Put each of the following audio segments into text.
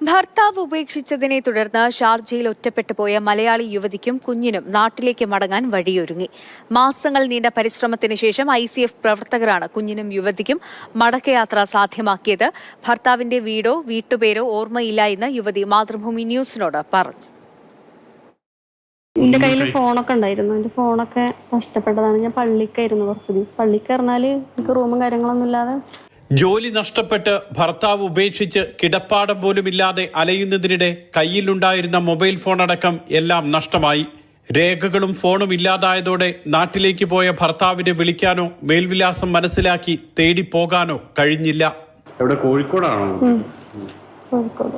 ഭർത്താവ് ഉപേക്ഷിച്ചതിനെ തുടർന്ന് ഷാർജയിൽ ഒറ്റപ്പെട്ടു പോയ മലയാളി യുവതിക്കും കുഞ്ഞിനും നാട്ടിലേക്ക് മടങ്ങാൻ വഴിയൊരുങ്ങി. മാസങ്ങൾ നീണ്ട പരിശ്രമത്തിന് ശേഷം ഐ സി എഫ് പ്രവർത്തകരാണ് കുഞ്ഞിനും യുവതിക്കും മടക്കയാത്ര സാധ്യമാക്കിയത്. ഭർത്താവിന്റെ വീടോ വീട്ടുപേരോ ഓർമ്മയില്ല എന്ന് യുവതി മാതൃഭൂമി ന്യൂസിനോട് പറഞ്ഞു. എന്റെ കയ്യിൽ ഫോണൊക്കെ ഉണ്ടായിരുന്നു. എന്റെ ഫോണൊക്കെ നഷ്ടപ്പെട്ടതാണ്. ഞാൻ പള്ളിക്കായിരുന്നു കുറച്ച് ദിവസം. പള്ളിക്ക് പറഞ്ഞാൽ എനിക്ക് റൂമും കാര്യങ്ങളൊന്നും ഇല്ലാതെ ജോലി നഷ്ടപ്പെട്ട് ഭർത്താവ് ഉപേക്ഷിച്ച് കിടപ്പാടം പോലുമില്ലാതെ അലയുന്നതിനിടെ കയ്യിലുണ്ടായിരുന്ന മൊബൈൽ ഫോൺ അടക്കം എല്ലാം നഷ്ടമായി. രേഖകളും ഫോണും ഇല്ലാതായതോടെ നാട്ടിലേക്ക് പോയ ഭർത്താവിനെ വിളിക്കാനോ മേൽവിലാസം മനസ്സിലാക്കി തേടി പോകാനോ കഴിഞ്ഞില്ല. എവിടെ? കോഴിക്കോടാണോ? കോഴിക്കോട്.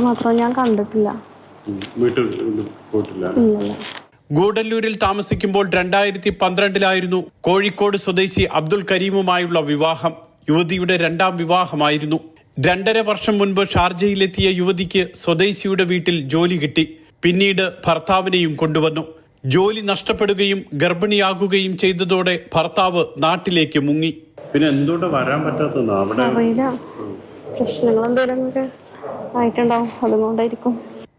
മാത്രമേ ഞാൻ കണ്ടിട്ടില്ല. വീട്ടിൽ പോയിട്ടില്ല? ഗൂഡല്ലൂരിൽ താമസിക്കുമ്പോൾ രണ്ടായിരത്തി പന്ത്രണ്ടിലായിരുന്നു കോഴിക്കോട് സ്വദേശി അബ്ദുൾ കരീമുമായുള്ള വിവാഹം. യുവതിയുടെ രണ്ടാം വിവാഹമായിരുന്നു. രണ്ടര വർഷം മുൻപ് ഷാർജയിലെത്തിയ യുവതിക്ക് സ്വദേശിയുടെ വീട്ടിൽ ജോലി കിട്ടി. പിന്നീട് ഭർത്താവിനെയും കൊണ്ടുവന്നു. ജോലി നഷ്ടപ്പെടുകയും ഗർഭിണിയാകുകയും ചെയ്തതോടെ ഭർത്താവ് നാട്ടിലേക്ക് മുങ്ങി. പിന്നെ എന്തുകൊണ്ട് വരാൻ പറ്റാത്തത് അവിടെ പ്രശ്നങ്ങൾ എന്തെങ്കിലും ആയിട്ടുണ്ടാവും. അതുകൊണ്ടായിരിക്കും.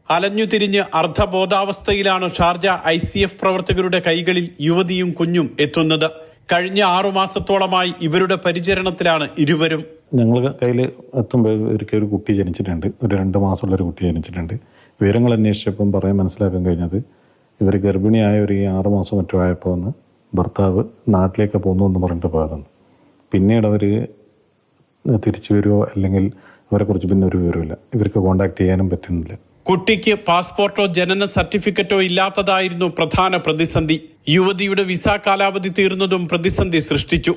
അലഞ്ഞു തിരിഞ്ഞ് അർദ്ധബോധാവസ്ഥയിലാണ് ഷാർജ ഐ സി എഫ് പ്രവർത്തകരുടെ കൈകളിൽ യുവതിയും കുഞ്ഞും എത്തുന്നത്. കഴിഞ്ഞ ആറുമാസത്തോളമായി ഇവരുടെ പരിചരണത്തിലാണ് ഇരുവരും. ഞങ്ങൾ കയ്യിൽ എത്തുമ്പോൾ ഒരു കുട്ടി ജനിച്ചിട്ടുണ്ട്. ഒരു രണ്ട് മാസമുള്ള ഒരു കുട്ടി ജനിച്ചിട്ടുണ്ട്. വിവരങ്ങൾ അന്വേഷിച്ചപ്പം പറയാൻ മനസ്സിലാക്കാൻ കഴിഞ്ഞത് ഇവർ ഗർഭിണിയായ ഒരു ആറ് മാസം മറ്റോ ആയപ്പോൾ ഒന്ന് ഭർത്താവ് നാട്ടിലേക്ക് പോകുന്നു എന്ന് പറഞ്ഞിട്ട് പോയതാണ്. പിന്നീട് അവർ തിരിച്ചു വരുമോ അല്ലെങ്കിൽ അവരെക്കുറിച്ച് പിന്നെ ഒരു വിവരമില്ല ഇവർക്ക് കോണ്ടാക്ട് ചെയ്യാനും പറ്റുന്നില്ല. കുട്ടിക്ക് പാസ്പോർട്ടോ ജനന സർട്ടിഫിക്കറ്റോ ഇല്ലാത്തതായിരുന്നു പ്രധാന പ്രതിസന്ധി. യുവതിയുടെ വിസ കാലാവധി തീർന്നതും പ്രതിസന്ധി സൃഷ്ടിച്ചു.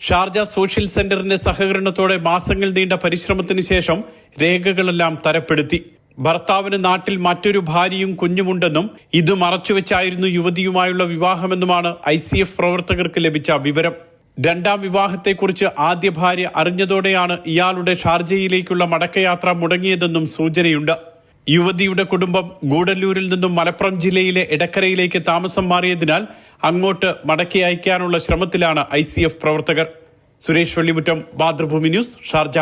ഷാർജ സോഷ്യൽ സെന്ററിന്റെ സഹകരണത്തോടെ മാസങ്ങൾ നീണ്ട പരിശ്രമത്തിന് ശേഷം രേഖകളെല്ലാം തരപ്പെടുത്തി. ഭർത്താവിന് നാട്ടിൽ മറ്റൊരു ഭാര്യയും കുഞ്ഞുമുണ്ടെന്നും ഇത് മറച്ചുവെച്ചായിരുന്നു യുവതിയുമായുള്ള വിവാഹമെന്നുമാണ് ഐ സി എഫ് പ്രവർത്തകർക്ക് ലഭിച്ച വിവരം. രണ്ടാം വിവാഹത്തെക്കുറിച്ച് ആദ്യ ഭാര്യ അറിഞ്ഞതോടെയാണ് ഇയാളുടെ ഷാർജയിലേക്കുള്ള മടക്കയാത്ര മുടങ്ങിയതെന്നും സൂചനയുണ്ട്. യുവതിയുടെ കുടുംബം ഗൂഡല്ലൂരിൽ നിന്നും മലപ്പുറം ജില്ലയിലെ ഇടക്കരയിലേക്ക് താമസം മാറിയതിനാൽ അങ്ങോട്ട് മടക്കി അയക്കാനുള്ള ശ്രമത്തിലാണ് ഐ പ്രവർത്തകർ. Suresh Vellimuttam Mathrubhumi news Sharjah.